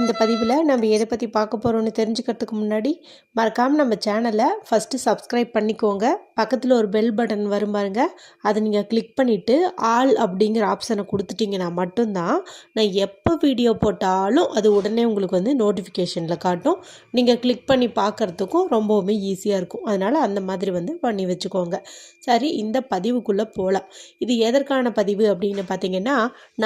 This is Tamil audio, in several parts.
இந்த பதிவில் நம்ம எதை பற்றி பார்க்க போகிறோம்னு தெரிஞ்சுக்கிறதுக்கு முன்னாடி மறக்காமல் நம்ம சேனலை ஃபஸ்ட்டு சப்ஸ்கிரைப் பண்ணிக்கோங்க. பக்கத்தில் ஒரு பெல் பட்டன் வரும் பாருங்க. அதை நீங்கள் கிளிக் பண்ணிவிட்டு ஆல் அப்படிங்கிற ஆப்ஷனை கொடுத்துட்டிங்கன்னா மட்டும்தான் நான் எப்போ வீடியோ போட்டாலும் அது உடனே உங்களுக்கு வந்து நோட்டிஃபிகேஷனில் காட்டும். நீங்கள் கிளிக் பண்ணி பார்க்குறதுக்கும் ரொம்பவுமே ஈஸியாக இருக்கும். அதனால் அந்த மாதிரி வந்து பண்ணி வச்சுக்கோங்க. சரி இந்த பதிவுக்குள்ளே போகலாம் இது எதற்கான பதிவு அப்படின்னு பார்த்தீங்கன்னா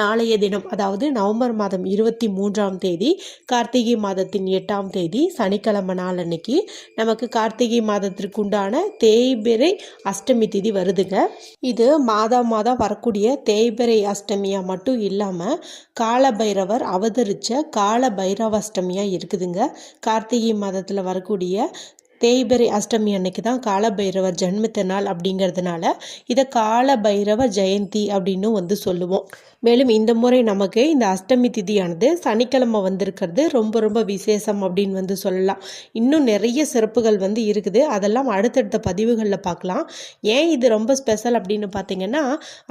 நாளைய தினம் அதாவது நவம்பர் மாதம் இருபத்தி மூன்றாம் தேதி கார்த்திகை மாதத்தின் எட்டாம் தேதி சனிக்கிழமை நாள் அன்னைக்கு நமக்கு கார்த்திகை மாதத்திற்கு உண்டான தேய்பிறை அஷ்டமி திதி வருதுங்க. இது மாதம் மாதம் வரக்கூடிய தேய்பிரை அஷ்டமியாக மட்டும் இல்லாமல் காலபைரவர் அவதரித்த கால பைரவ அஷ்டமியாக இருக்குதுங்க. கார்த்திகை மாதத்தில் வரக்கூடிய தேய்பிரை அஷ்டமி அன்னைக்கு தான் காலபைரவர் ஜென்மத்த நாள் அப்படிங்கிறதுனால இதை காலபைரவ ஜெயந்தி அப்படின்னு வந்து சொல்லுவோம். மேலும் இந்த முறை நமக்கு இந்த அஷ்டமி திதியானது சனிக்கிழமை வந்திருக்கிறது. ரொம்ப ரொம்ப விசேஷம் அப்படின்னு வந்து சொல்லலாம். இன்னும் நிறைய சிறப்புகள் வந்து இருக்குது. அதெல்லாம் அடுத்தடுத்த பதிவுகளில் பார்க்கலாம். ஏன் இது ரொம்ப ஸ்பெஷல் அப்படின்னு பார்த்தீங்கன்னா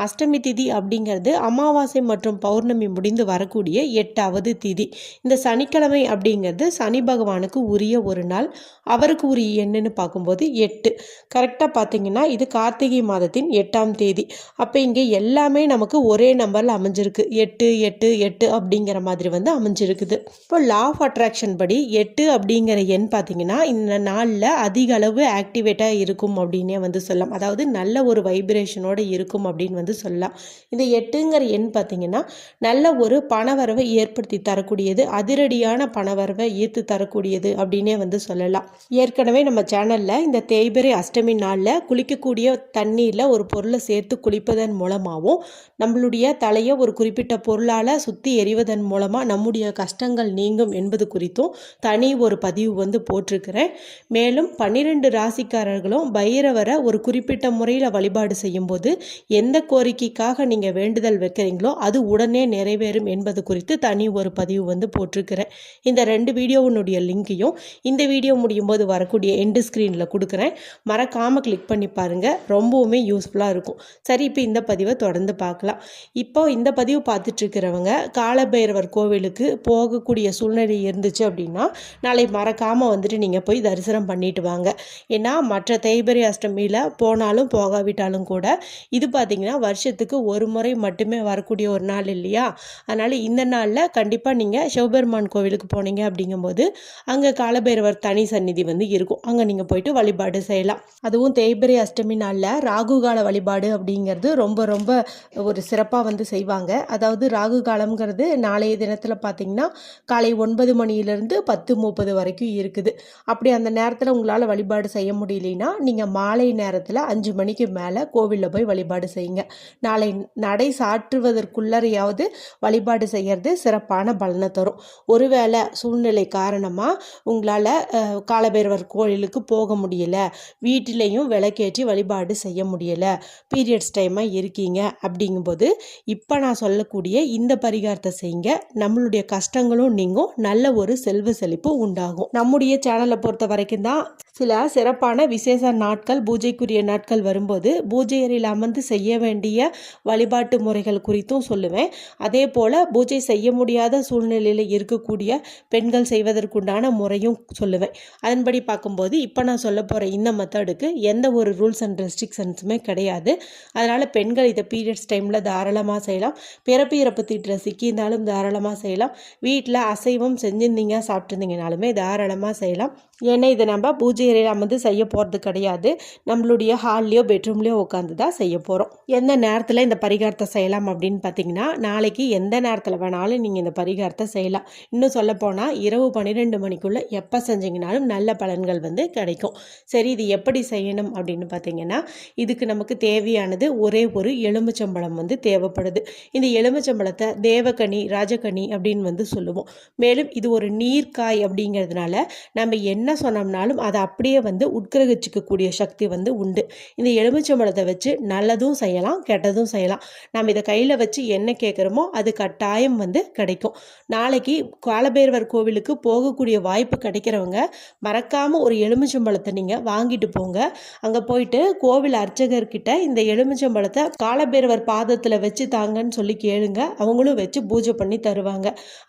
அஷ்டமி திதி அப்படிங்கிறது அமாவாசை மற்றும் பௌர்ணமி முடிந்து வரக்கூடிய எட்டாவது திதி. இந்த சனிக்கிழமை அப்படிங்கிறது சனி பகவானுக்கு உரிய ஒரு நாள். அவருக்கு உரிய எண்ணுன்னு பார்க்கும்போது எட்டு. கரெக்டாக பார்த்தீங்கன்னா இது கார்த்திகை மாதத்தின் எட்டாம் தேதி. அப்போ இங்கே எல்லாமே நமக்கு ஒரே நம்பரில் அமைஞ்சிருக்கு. எட்டு எட்டு எட்டு அப்படிங்கிற மாதிரி வந்து அமைஞ்சிருக்குது. இப்போ லா ஆஃப் அட்ராக்ஷன் படி எட்டு அப்படிங்கிற எண் பார்த்தீங்கன்னா இந்த நாளில் அதிக அளவு ஆக்டிவேட்டாக இருக்கும் அப்படின்னே வந்து சொல்லலாம். அதாவது நல்ல ஒரு வைப்ரேஷனோடு இருக்கும் அப்படின்னு வந்து சொல்லலாம். இந்த எட்டுங்கிற எண் பார்த்தீங்கன்னா நல்ல ஒரு பணவரவை ஏற்படுத்தி தரக்கூடியது அதிரடியான பணவரவை ஈர்த்து தரக்கூடியது அப்படின்னே வந்து சொல்லலாம். ஏற்கனவே நம்ம சேனலில் இந்த தேய்பிரை அஷ்டமி நாளில் குளிக்கக்கூடிய தண்ணீரில் ஒரு பொருளை சேர்த்து குளிப்பதன் மூலமாகவும் நம்மளுடைய தலை தலையை ஒரு குறிப்பிட்ட பொருளால் சுற்றி எறிவதன் மூலமாக நம்முடைய கஷ்டங்கள் நீங்கும் என்பது குறித்தும் தனி ஒரு பதிவு வந்து போட்டிருக்கிறேன். மேலும் பன்னிரெண்டு ராசிக்காரர்களும் பைரவரை ஒரு குறிப்பிட்ட முறையில் வழிபாடு செய்யும்போது எந்த கோரிக்கைக்காக நீங்கள் வேண்டுதல் வைக்கிறீங்களோ அது உடனே நிறைவேறும் என்பது குறித்து தனி ஒரு பதிவு வந்து போட்டிருக்கிறேன். இந்த ரெண்டு வீடியோவினுடைய லிங்கையும் இந்த வீடியோ முடியும் போது வரக்கூடிய எண்டு ஸ்க்ரீனில் கொடுக்குறேன். மறக்காமல் கிளிக் பண்ணி பாருங்கள் ரொம்பவுமே யூஸ்ஃபுல்லாக இருக்கும். சரி இப்போ இந்த பதிவை தொடர்ந்து பார்க்கலாம். இப்போ இந்த பதிவு பார்த்துட்ருக்கிறவங்க காலபைரவர் கோவிலுக்கு போகக்கூடிய சூழ்நிலை இருந்துச்சு அப்படின்னா நாளை மறக்காமல் வந்துட்டு நீங்கள் போய் தரிசனம் பண்ணிட்டு வாங்க. ஏன்னா மற்ற தைபரி அஷ்டமியில் போனாலும் போகாவிட்டாலும் கூட இது பார்த்திங்கன்னா வருஷத்துக்கு ஒரு முறை மட்டுமே வரக்கூடிய ஒரு நாள் இல்லையா? அதனால் இந்த நாளில் கண்டிப்பாக நீங்கள் சிவபெருமான் கோவிலுக்கு போனீங்க அப்படிங்கும்போது அங்கே காலபைரவர் தனி சந்நிதி வந்து இருக்கும். அங்கே நீங்கள் போயிட்டு வழிபாடு செய்யலாம். அதுவும் தேய்பிரை அஷ்டமி நாளில் ராகு கால வழிபாடு அப்படிங்கிறது ரொம்ப ரொம்ப ஒரு சிறப்பாக வந்து செய்வாங்க. அதாவது ராகு காலம்ங்கிறது நாளைய தினத்தில் பார்த்தீங்கன்னா காலை ஒன்பது மணியிலேருந்து பத்து முப்பது வரைக்கும் இருக்குது. அப்படி அந்த நேரத்தில் உங்களால் வழிபாடு செய்ய முடியலன்னா நீங்கள் மாலை நேரத்தில் அஞ்சு மணிக்கு மேலே கோவிலில் போய் வழிபாடு செய்யுங்க. நாளை நடை சாற்றுவதற்குள்ளறையாவது வழிபாடு செய்கிறது சிறப்பான பலனை தரும். ஒருவேளை சூழ்நிலை காரணமாக உங்களால் காலபைரவர் கோயிலுக்கு போக முடியல. வீட்டிலையும் விளக்கேற்றி வழிபாடு செய்ய முடியலை. பீரியட்ஸ் டைமாக இருக்கீங்க. அப்படிங்கும்போது இப்போ நான் சொல்லக்கூடிய இந்த பரிகாரத்தை செய்யுங்க நம்மளுடைய கஷ்டங்களும் நீங்கும். நல்ல ஒரு செல்வ செழிப்பு உண்டாகும். நம்முடைய சேனலை பொறுத்த வரைக்கும் தான் சில சிறப்பான விசேஷ நாட்கள் பூஜைக்குரிய நாட்கள் வரும்போது பூஜை அறையில் அமர்ந்து செய்ய வேண்டிய வழிபாட்டு முறைகள் குறித்தும் சொல்லுவேன். அதே போல் பூஜை செய்ய முடியாத சூழ்நிலையில் இருக்கக்கூடிய பெண்கள் செய்வதற்குண்டான முறையும் சொல்லுவேன். அதன்படி பார்க்கும்போது இப்போ நான் சொல்ல போகிற இந்த மெத்தடுக்கு எந்த ஒரு ரூல்ஸ் அண்ட் ரெஸ்ட்ரிக்ஷன்ஸுமே கிடையாது. அதனால் பெண்கள் இதை பீரியட்ஸ் டைமில் தாராளமாக செய்யலாம். பிறப்பு இறப்பு தீட்டில் சிக்கியிருந்தாலும் தாராளமாக செய்யலாம். வீட்டில் அசைவம் செஞ்சிருந்தீங்க சாப்பிட்ருந்தீங்கனாலுமே தாராளமாக செய்யலாம். ஏன்னா இதை நம்ம பூஜை அறையில் அமர்ந்து செய்ய போகிறது கிடையாது. நம்மளுடைய ஹால்லையோ பெட்ரூம்லேயோ உட்காந்து தான் செய்ய போகிறோம் எந்த நேரத்தில் இந்த பரிகாரத்தை செய்யலாம் அப்படின்னு பார்த்தீங்கன்னா நாளைக்கு எந்த நேரத்தில் வேணாலும் நீங்கள் இந்த பரிகாரத்தை செய்யலாம். இன்னும் சொல்லப்போனால் இரவு பன்னிரெண்டு மணிக்குள்ளே எப்போ செஞ்சீங்கனாலும் நல்ல பலன்கள் வந்து கிடைக்கும். சரி இது எப்படி செய்யணும் அப்படின்னு பார்த்தீங்கன்னா இதுக்கு நமக்கு தேவையானது ஒரே ஒரு எலுமிச்சம்பழம் வந்து தேவைப்படுது. இந்த எலுமிச்சம்பழத்தை தேவக்கனி ராஜகனி அப்படின்னு வந்து சொல்லுவோம். மேலும் இது ஒரு நீர்க்காய் அப்படிங்கிறதுனால நம்ம என்ன என்ன சொன்னோம்னாலும் அதை அப்படியே வந்து உட்கிரகிச்சிக்கக்கூடிய சக்தி வந்து உண்டு. இந்த எலுமிச்சம்பழத்தை வச்சு நல்லதும் செய்யலாம் கெட்டதும் செய்யலாம். நம்ம இதை கையில் வச்சு என்ன கேட்குறோமோ அது கட்டாயம் வந்து கிடைக்கும். நாளைக்கு காலபைரவர் கோவிலுக்கு போகக்கூடிய வாய்ப்பு கிடைக்கிறவங்க மறக்காமல் ஒரு எலுமிச்சம்பழத்தை நீங்கள் வாங்கிட்டு போங்க. அங்கே போயிட்டு கோவில் அர்ச்சகர்கிட்ட இந்த எலுமிச்சம்பழத்தை காலபைரவர் பாதத்தில் வச்சு தாங்கன்னு சொல்லி கேளுங்க. அவங்களும் வச்சு பூஜை பண்ணி தருவாங்க.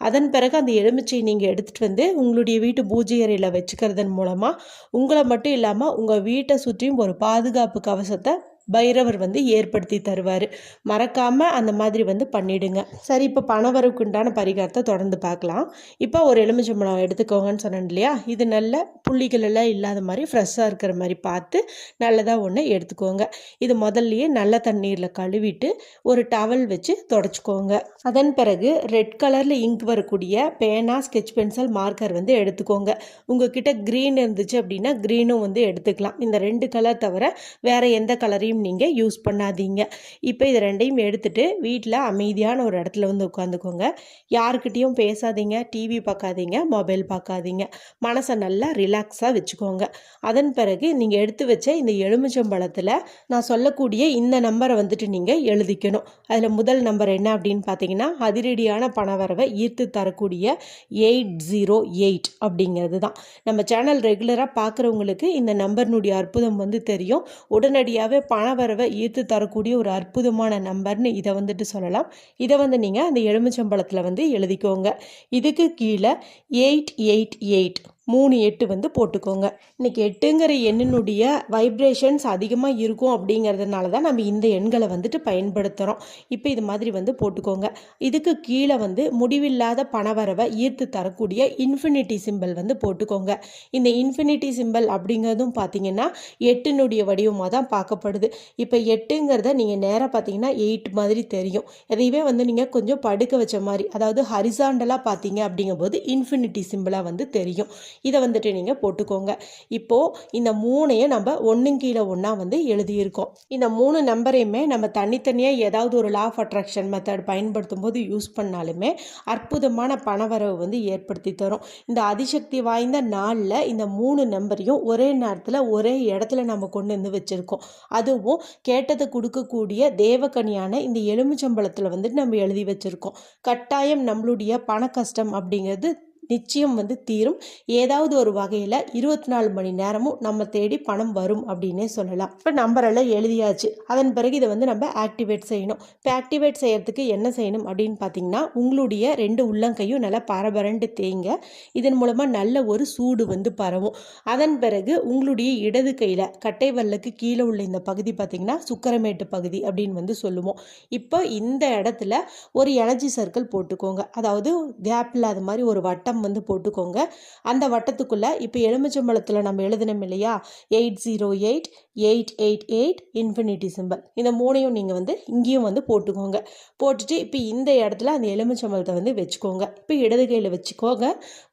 அதன் பிறகு அந்த எலுமிச்சை நீங்கள் எடுத்துகிட்டு வந்து உங்களுடைய வீட்டு பூஜை அறையில் வச்சுக்கிறதன் மூலமாக உங்களை மட்டும் இல்லாமல் உங்கள் வீட்டை சுற்றியும் ஒரு பாதுகாப்பு கவசத்தை பைரவர் வந்து ஏற்படுத்தி தருவார். மறக்காமல் அந்த மாதிரி வந்து பண்ணிடுங்க. சரி இப்போ பணவரவுக்கு உண்டான பரிகாரத்தை தொடர்ந்து பார்க்கலாம் இப்போ ஒரு எலுமிச்சம்பழம் எடுத்துக்கோங்கன்னு சொன்னேன் இல்லையா? இது நல்ல புள்ளிகள் எல்லாம் இல்லாத மாதிரி ஃப்ரெஷ்ஷாக இருக்கிற மாதிரி பார்த்து நல்லதாக ஒன்று எடுத்துக்கோங்க. இது முதல்லையே நல்ல தண்ணீரில் கழுவிட்டு ஒரு டவல் வச்சு தொடச்சிக்கோங்க. அதன் பிறகு ரெட் கலரில் இங்க் வரக்கூடிய பேனா ஸ்கெச் பென்சில் மார்க்கர் வந்து எடுத்துக்கோங்க. உங்ககிட்ட க்ரீன் இருந்துச்சு அப்படின்னா க்ரீனும் வந்து எடுத்துக்கலாம். இந்த ரெண்டு கலர் தவிர வேறு எந்த கலரையும் டைம் நீங்கள் யூஸ் பண்ணாதீங்க. இப்போ இது ரெண்டையும் எடுத்துகிட்டு வீட்டில் அமைதியான ஒரு இடத்துல வந்து உட்காந்துக்கோங்க. யாருக்கிட்டேயும் பேசாதீங்க டிவி பார்க்காதீங்க மொபைல் பார்க்காதீங்க மனசை நல்லா ரிலாக்ஸாக வச்சுக்கோங்க. அதன் பிறகு நீங்கள் எடுத்து வச்ச இந்த எலுமிச்சம்பழத்தில் நான் சொல்லக்கூடிய இந்த நம்பரை வந்துட்டு நீங்கள் எழுதிக்கணும். அதில் முதல் நம்பர் என்ன அப்படின்னு பார்த்தீங்கன்னா அதிரடியான பணவரவை ஈர்த்து தரக்கூடிய எயிட் ஜீரோ எயிட் அப்படிங்கிறது தான். நம்ம சேனல் ரெகுலராக பார்க்குறவங்களுக்கு இந்த நம்பர்னுடைய அற்புதம் வந்து தெரியும். உடனடியாகவே பண பணவரவை ஈர்த்து தரக்கூடிய ஒரு அற்புதமான நம்பர்னு இதை வந்துட்டு சொல்லலாம். இதை வந்து நீங்கள் அந்த எலுமிச்சம்பழத்தில் வந்து எழுதிக்கோங்க. இதுக்கு கீழே எயிட் எயிட் எயிட் மூணு எட்டு வந்து போட்டுக்கோங்க. இன்றைக்கி எட்டுங்கிற எண்ணினுடைய வைப்ரேஷன்ஸ் அதிகமாக இருக்கும் அப்படிங்கிறதுனால தான் நம்ம இந்த எண்களை வந்துட்டு பயன்படுத்துகிறோம் இப்போ இது மாதிரி வந்து போட்டுக்கோங்க. இதுக்கு கீழே வந்து முடிவில்லாத பணவரவை ஈர்த்து தரக்கூடிய இன்ஃபினிட்டி சிம்பிள் வந்து போட்டுக்கோங்க. இந்த இன்ஃபினிட்டி சிம்பிள் அப்படிங்கிறதும் பார்த்தீங்கன்னா எட்டினுடைய வடிவமாக தான் பார்க்கப்படுது. இப்போ எட்டுங்கிறத நீங்கள் நேராக பார்த்தீங்கன்னா எயிட் மாதிரி தெரியும். எதையுமே வந்து நீங்கள் கொஞ்சம் படுக்க வச்ச மாதிரி அதாவது ஹரிசாண்டலாக பார்த்தீங்க அப்படிங்கும்போது இன்ஃபினிட்டி சிம்பிளாக வந்து தெரியும். இதை வந்துட்டு நீங்கள் போட்டுக்கோங்க. இப்போது இந்த மூணையும் நம்ம ஒன்றும் கீழே ஒன்றா வந்து எழுதியிருக்கோம். இந்த மூணு நம்பரையுமே நம்ம தனித்தனியாக ஏதாவது ஒரு லா ஆஃப் அட்ராக்ஷன் மெத்தட் பயன்படுத்தும் போது யூஸ் பண்ணாலுமே அற்புதமான பணவரவு வந்து ஏற்படுத்தி தரும். இந்த அதிசக்தி வாய்ந்த நாளில் இந்த மூணு நம்பரையும் ஒரே நேரத்தில் ஒரே இடத்துல நம்ம கொண்டு வந்து வச்சுருக்கோம். அதுவும் கேட்டதை கொடுக்கக்கூடிய தேவக்கனியான இந்த எலுமிச்சம்பழத்தில் வந்துட்டு நம்ம எழுதி வச்சுருக்கோம். கட்டாயம் நம்மளுடைய பண கஷ்டம் அப்படிங்கிறது நிச்சயம் வந்து தீரும். ஏதாவது ஒரு வகையில் இருபத்தி நாலு மணி நேரமும் நம்ம தேடி பணம் வரும் அப்படின்னே சொல்லலாம். இப்போ நம்பரெல்லாம் எழுதியாச்சு. அதன் பிறகு இதை வந்து நம்ம ஆக்டிவேட் செய்யணும். இப்போ ஆக்டிவேட் செய்யறதுக்கு என்ன செய்யணும் அப்படின்னு பார்த்தீங்கன்னா உங்களுடைய ரெண்டு உள்ளங்கையும் நல்லா பரபரண்டு தேங்க இதன் மூலமாக நல்ல ஒரு சூடு வந்து பரவும். அதன் பிறகு உங்களுடைய இடது கையில் கட்டை வல்லுக்கு கீழே உள்ள இந்த பகுதி பார்த்திங்கன்னா சுக்கரமேட்டு பகுதி அப்படின்னு வந்து சொல்லுவோம். இப்போ இந்த இடத்துல ஒரு எனர்ஜி சர்க்கிள் போட்டுக்கோங்க. அதாவது கேப் இல்லாத மாதிரி ஒரு வட்டம் வட்டம் வந்து போட்டுக்கோங்க. அந்த வட்டத்துக்குள்ளே இப்போ எலுமிச்சம்பழத்தில் நம்ம எழுதினோம் இல்லையா? Eight zero eight eight eight eight infinity simple இந்த மூணையும் நீங்கள் வந்து இங்கேயும் வந்து போட்டுக்கோங்க. போட்டுட்டு இப்போ இந்த இடத்துல அந்த எலுமிச்சம்பழத்தை வந்து வச்சுக்கோங்க. இப்போ இடது கையில் வச்சுக்கோங்க.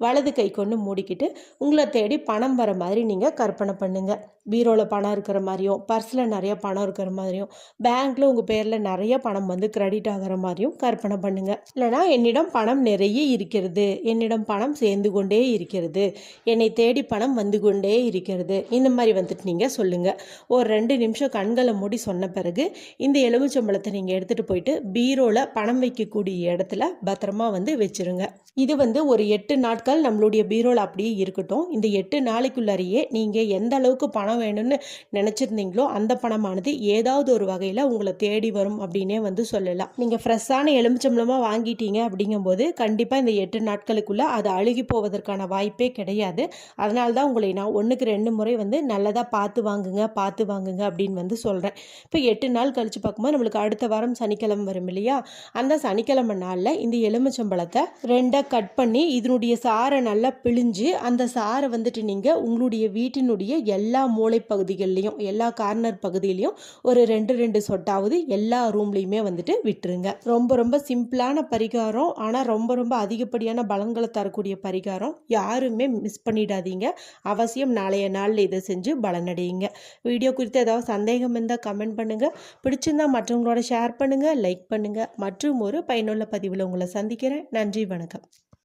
வலது கை கொண்டு மூடிக்கிட்டு உங்களை தேடி பணம் வர மாதிரி நீங்கள் கற்பனை பண்ணுங்கள் பீரோவில் பணம் இருக்கிற மாதிரியும் பர்ஸில் நிறைய பணம் இருக்கிற மாதிரியும் பேங்க்கில் உங்கள் பேரில் நிறைய பணம் வந்து கிரெடிட் ஆகிற மாதிரியும் கற்பனை பண்ணுங்கள் இல்லைனா என்னிடம் பணம் நிறைய இருக்கிறது. என்னிடம் பணம் சேர்ந்து கொண்டே இருக்கிறது. என்னை தேடி பணம் வந்து கொண்டே இருக்கிறது. இந்த மாதிரி வந்துட்டு நீங்கள் சொல்லுங்கள் ஒரு ரெண்டு நிமிஷம் கண்களை மூடி சொன்ன பிறகு இந்த எலுமிச்சம்பழத்தை நீங்கள் எடுத்துகிட்டு போயிட்டு பீரோவில் பணம் வைக்கக்கூடிய இடத்துல பத்திரமா வந்து வச்சுருங்க. இது வந்து ஒரு எட்டு நாட்கள் நம்மளுடைய பீரோவில் அப்படியே இருக்கட்டும். இந்த எட்டு நாளைக்குள்ளாரியே நீங்கள் எந்த அளவுக்கு பணம் வேணும்னு நினச்சிருந்தீங்களோ அந்த பணமானது ஏதாவது ஒரு வகையில் உங்களை தேடி வரும் அப்படின்னே வந்து சொல்லலாம். நீங்கள் ஃப்ரெஷ்ஷான எலுமிச்சம்பழமாக வாங்கிட்டீங்க அப்படிங்கும்போது கண்டிப்பாக இந்த எட்டு நாட்களுக்குள்ளே அது அழுகி போவதற்கான வாய்ப்பே கிடையாது. அதனால தான் உங்களை நான் ஒன்றுக்கு ரெண்டு முறை வந்து நல்லதாக பார்த்து வாங்குங்க பார்த்து வாங்குங்க அப்படின்னு வந்து சொல்கிறேன் இப்போ எட்டு நாள் கழித்து பார்க்கும்போது நம்மளுக்கு அடுத்த வாரம் சனிக்கிழமை வரும் இல்லையா? அந்த சனிக்கிழமை நாளில் இந்த எலுமிச்சம்பழத்தை ரெண்டாக கட் பண்ணி இதனுடைய சாரை நல்லா பிழிஞ்சு அந்த சாரை வந்துட்டு நீங்கள் உங்களுடைய வீட்டினுடைய எல்லா மூளை பகுதிகள்லையும் எல்லா கார்னர் பகுதியிலையும் ஒரு ரெண்டு ரெண்டு சொட்டாவது எல்லா ரூம்லேயுமே வந்துட்டு விட்டுருங்க. ரொம்ப ரொம்ப சிம்பிளான பரிகாரம். ஆனால் ரொம்ப ரொம்ப அதிகப்படியான பலன்களை தரக்கூடிய வரக்கூடிய பரிகாரம் யாருமே மிஸ் பண்ணிடாதீங்க. அவசியம் நாளைய நாளில் இதை செஞ்சு பலனடையுங்க. வீடியோ குறித்து ஏதாவது சந்தேகம் இருந்தால் கமெண்ட் பண்ணுங்கள் பிடிச்சிருந்தால் மற்றவங்களோட ஷேர் பண்ணுங்கள் லைக் பண்ணுங்கள் மற்றும் ஒரு பயனுள்ள பதிவில் உங்களை சந்திக்கிறேன். நன்றி வணக்கம்.